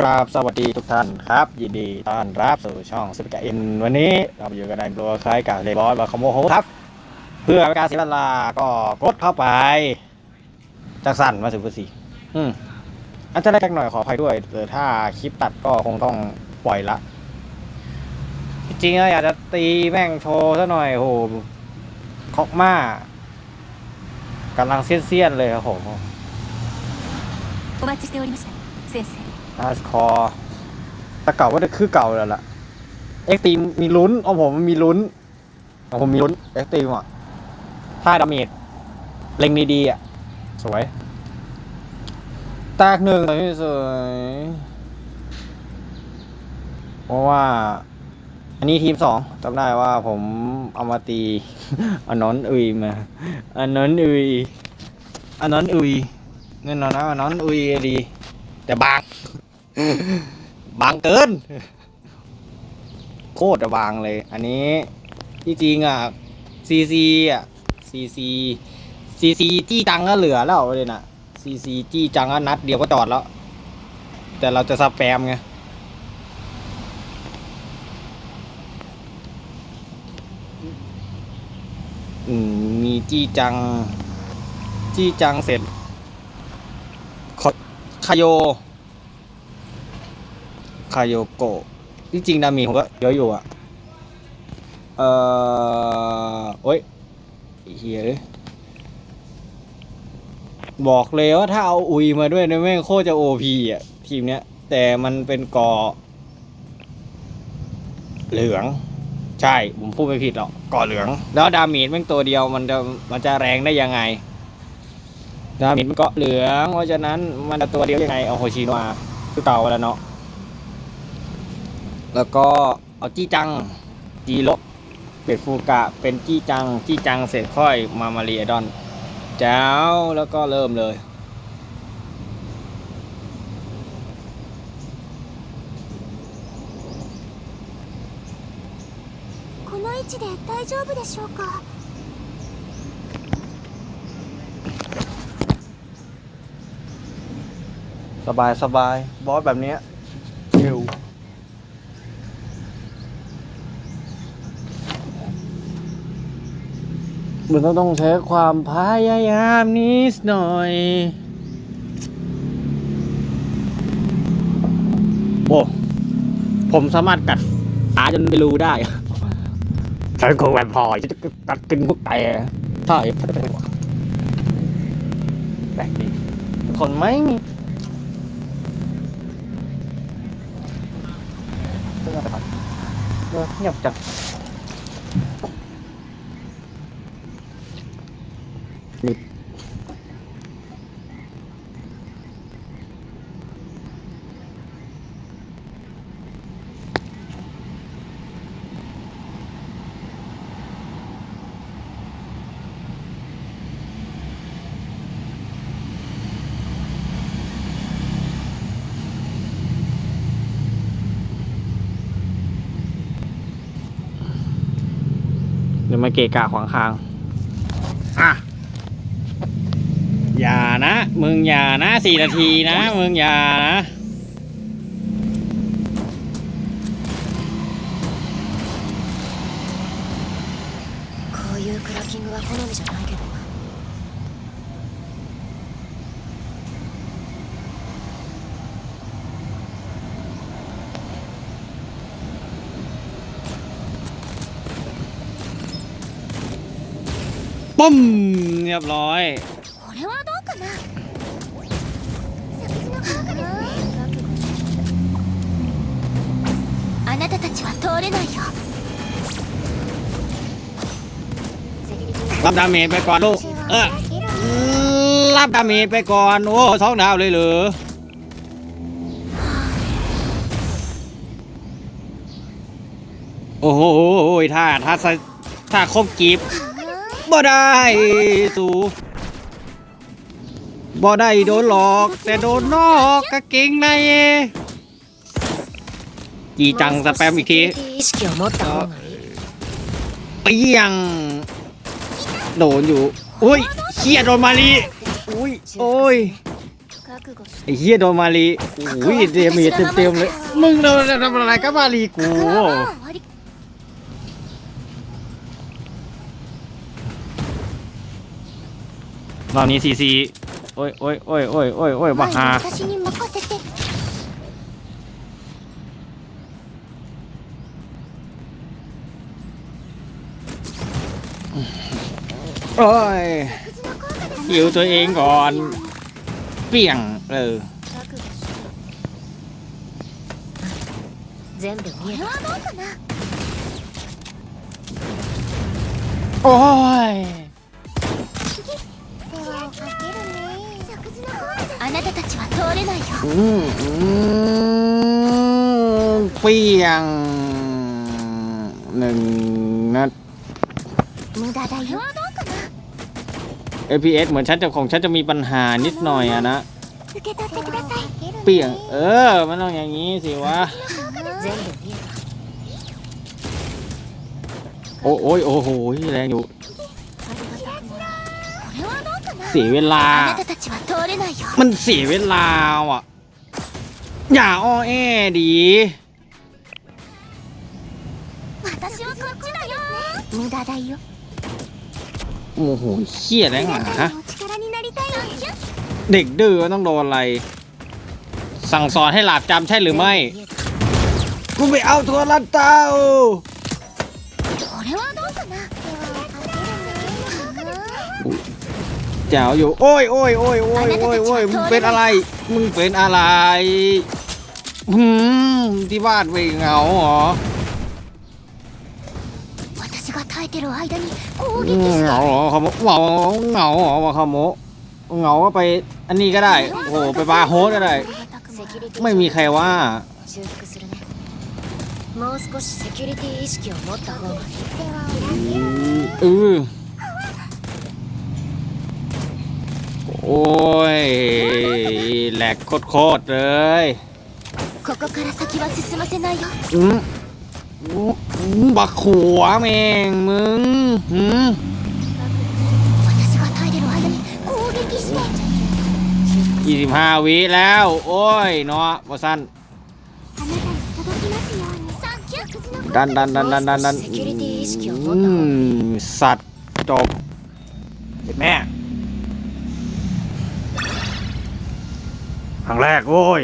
กราบสวัสดีทุกท่านครับ ยินดีต้อนรับสู่ช่องสุภกะเอ็นวันนี้เราอยู่กันในโปรคล้ายกับเลบอสบาคาโมโฮครับ เพื่อเป็นการเสียเวลาก็กดเข้าไป จากสั่นมาสิบสี่อืมอาจจะได้กันหน่อยขออภัยด้วยแต่ถ้าคลิปตัดก็คงต้องปล่อยละ จริงๆอะอยากจะตีแม่งโชว์ซะหน่อยโหคอกมากำลังเสี้ยนๆเลยครับผม お待ちしておりました 先生ฮาร์ดคอร์แต่เก่าก็จะคือเก่าแล้วล่ะเอ็กตีมีลุ้นของผมมีลุ้นของผมมีลุ้นเอ็กตีอะถ้าดาเมจเล็งดีๆอะ สวยแตกหนึ่งสวยสวยเพราะว่า อันนี้ทีมสองจำได้ว่าผมเอามาตีอันนนอุยมาอันนนอุยอันนนอุยแน่นอนนะอันนนอุยดี แต่บาง บางเกิน โคตรจะบางเลย อันนี้ที่จริงอะซีซีอะซีซีซีซีจี้จังก็เหลือแล้วเลยนะซีซีจี้จังก็นัดเดียวก็จอดแล้ว แต่เราจะสแปมไงมีจี้จัง จี้จังเสร็จคอคาโย คาโยโกะที่จริงดามีผมก็เยอะอยู่อะ เอ่อโอ้ยเฮียบอกเลยว่าถ้าเอาอุยมาด้วยเนี่ยแม่งโคตรจะโอพีอะ ทีมเนี้ย แต่มันเป็นกอ เหลือง ใช่ ผมพูดไม่ผิดหรอกกอเหลือง แล้วดาเมจแม่งตัวเดียวมันจะมันจะแรงได้ยังไง ดาเมจมันเกาะเหลือง เพราะฉะนั้นมันจะตัวเดียวยังไงเอาโฮชิโนะคือเก่าแล้วเนาะ แล้วก็เอาจี้จัง จีโรเป็ดฟูกะ เป็นจี้จัง จี้จังเสร็จค่อยมามารีไอดอนแจ้วแล้วก็เริ่มเลย この位置で大丈夫でしょうか สบายสบายบอสแบบเนี้ยชิว มันต้องต้องใช้ความพยายามนิดหน่อย โอ้ ผมสามารถกัดขาจนไม่รู้ได้ฉันคงแบบพอจะกัดกินพวกไก่ใช่แปลกดีคนไหมเรื่องอะไรครับเออเงียบจังมาเกะกะขวางคาง อ่ะ อย่านะ มึงอย่านะสี่นาทีนะ มึงอย่านะ こういうクラッキングは好みじゃないけど ปุ้ม เรียบร้อย これはどうかな食事の効果ですねあなたたちは通れないよ รับดาเมจไปก่อนลูก เออ รับดาเมจไปก่อน โอ้สองดาวเลยเหรอ โอ้โหถ้าถ้าถ้าถ้าครบกีบ บ่ได้สูบ่ได้โดนหลอก แต่โดนนอกกะเก่งในจีจังสแปมอีกที 意識を持った方がいい เปียง โดนอยู่ อุ้ยเชียโดนมาลีอุ้ย โอ้ย 覚悟し ไอ้เฮียโดนมารีโอ้ยเดมีเต็มเต็มๆเลย มึงโดนทำอะไรกับมารีกู 覚悟はもう終わり รอบนี้ซีซีโอ้ยโอ้ยโอ้ยโอ้ยโอ้ยโอ้ยมาฮาโอ้ยหิวตัวเองก่อน เปี่ยงเออโอ้ย 通れないよ อืมอืมเปี่ยงหนึ่งนัด 無駄だよはどうかな APS เหมือนฉันจะของฉันจะมีปัญหานิดหน่อยอะนะ 受け取ってください เปี่ยง เออ มันต้องอย่างนี้สิวะ 全部見える โอ้โอ้ยโอ้โหแรงอยู่ これはどうかな เสียเวลา มันเสียเวลาอะ อย่าอ้อแอดีโอ้โหเขี้ยแรงหมาเด็กดื้อต้องโดนอะไร สั่งสอนให้หลาบจำใช่หรือไม่ กูไปเอาตัวรัดเต้า แจ๋วอยู่ โอ้ยโอ้ยโอ้ยโอ้ยโอ้ยโอ้ยมึงเป็นอะไร มึงเป็นอะไรหืมที่บ้านไปเหงาเหรอเหงาเหรอขโมเหงาเหงาเหรขโมเหงาก็ไปอันนี้ก็ได้ โอ้ไปบาร์โฮสก็ได้ ไม่มีใครว่าอือ โอ้ย แหลกโคตรๆเลย ここから先は進ませないよ อืมอืมบักขัวแม่งมึงหืม 私が耐えてる間に攻撃して ยี่สิบห้าวิแล้ว โอ้ยเนาะบอสั้น あなたに届きますようにサンキュー ดันดันดันดันดันดัน セキュリティ意識を持 อื った方がいい มสัตว์จบเห็นแม่ ครั้งแรกโว้ย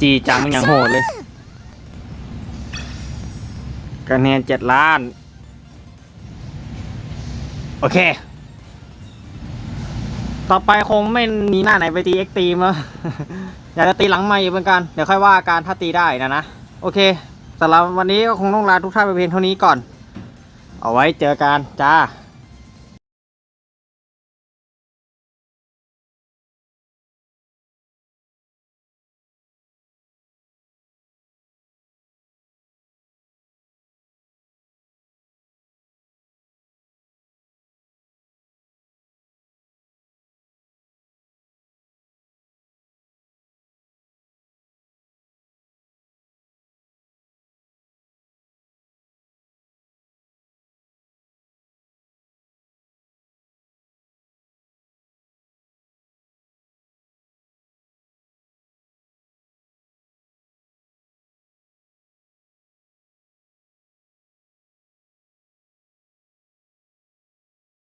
จีจังมันอย่างโหดเลยคะแนนเจ็ดล้าน โอเค ต่อไปคงไม่มีหน้าไหนไปตีเอ็กตีมแล้วอยากจะตีหลังไม่เหมือนกัน เดี๋ยวค่อยว่าการถ้าตีได้นะนะ โอเคสำหรับวันนี้ก็คงต้องลาทุกท่านไปเพียงเท่านี้ก่อน เอาไว้เจอกันจ้า